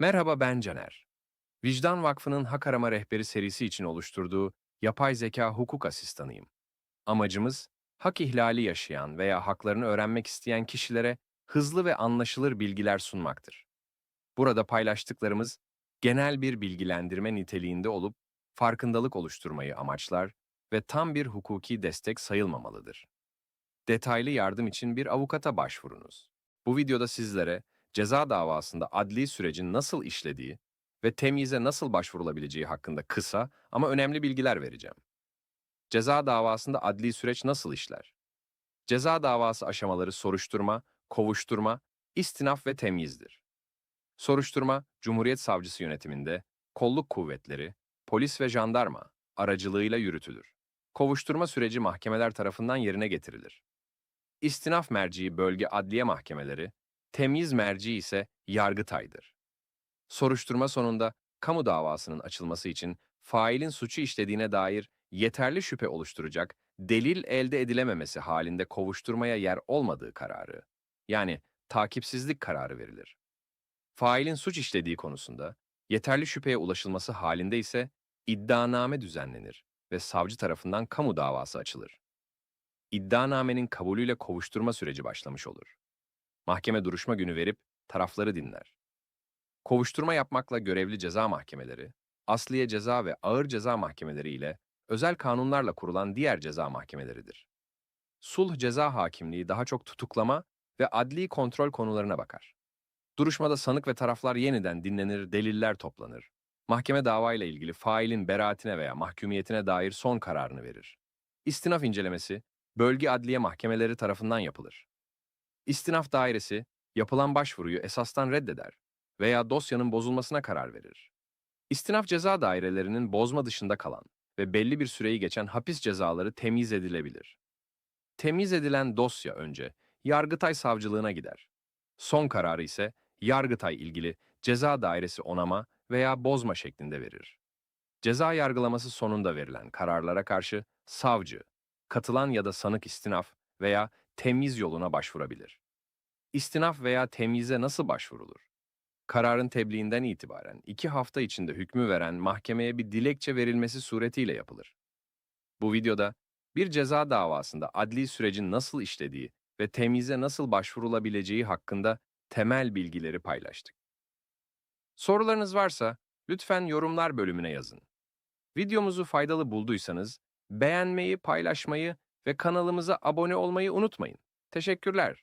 Merhaba ben Caner. Vicdan Vakfı'nın Hak Arama Rehberi serisi için oluşturduğu yapay zeka hukuk asistanıyım. Amacımız, hak ihlali yaşayan veya haklarını öğrenmek isteyen kişilere hızlı ve anlaşılır bilgiler sunmaktır. Burada paylaştıklarımız genel bir bilgilendirme niteliğinde olup farkındalık oluşturmayı amaçlar ve tam bir hukuki destek sayılmamalıdır. Detaylı yardım için bir avukata başvurunuz. Bu videoda sizlere ceza davasında adli sürecin nasıl işlediği ve temyize nasıl başvurulabileceği hakkında kısa ama önemli bilgiler vereceğim. Ceza davasında adli süreç nasıl işler? Ceza davası aşamaları soruşturma, kovuşturma, istinaf ve temyizdir. Soruşturma, Cumhuriyet Savcısı yönetiminde kolluk kuvvetleri, polis ve jandarma aracılığıyla yürütülür. Kovuşturma süreci mahkemeler tarafından yerine getirilir. İstinaf merciği bölge adliye mahkemeleri, temyiz merci ise Yargıtay'dır. Soruşturma sonunda kamu davasının açılması için failin suçu işlediğine dair yeterli şüphe oluşturacak delil elde edilememesi halinde kovuşturmaya yer olmadığı kararı, yani takipsizlik kararı verilir. Failin suç işlediği konusunda yeterli şüpheye ulaşılması halinde ise iddianame düzenlenir ve savcı tarafından kamu davası açılır. İddianamenin kabulüyle kovuşturma süreci başlamış olur. Mahkeme duruşma günü verip tarafları dinler. Kovuşturma yapmakla görevli ceza mahkemeleri, asliye ceza ve ağır ceza mahkemeleri ile özel kanunlarla kurulan diğer ceza mahkemeleridir. Sulh ceza hakimliği daha çok tutuklama ve adli kontrol konularına bakar. Duruşmada sanık ve taraflar yeniden dinlenir, deliller toplanır. Mahkeme davayla ilgili failin beraatine veya mahkumiyetine dair son kararını verir. İstinaf incelemesi, bölge adliye mahkemeleri tarafından yapılır. İstinaf dairesi, yapılan başvuruyu esastan reddeder veya dosyanın bozulmasına karar verir. İstinaf ceza dairelerinin bozma dışında kalan ve belli bir süreyi geçen hapis cezaları temiz edilebilir. Temiz edilen dosya önce Yargıtay Savcılığına gider. Son kararı ise Yargıtay ilgili ceza dairesi onama veya bozma şeklinde verir. Ceza yargılaması sonunda verilen kararlara karşı savcı, katılan ya da sanık istinaf veya temiz yoluna başvurabilir. İstinaf veya temyize nasıl başvurulur? Kararın tebliğinden itibaren iki hafta içinde hükmü veren mahkemeye bir dilekçe verilmesi suretiyle yapılır. Bu videoda bir ceza davasında adli sürecin nasıl işlediği ve temyize nasıl başvurulabileceği hakkında temel bilgileri paylaştık. Sorularınız varsa lütfen yorumlar bölümüne yazın. Videomuzu faydalı bulduysanız beğenmeyi, paylaşmayı ve kanalımıza abone olmayı unutmayın. Teşekkürler.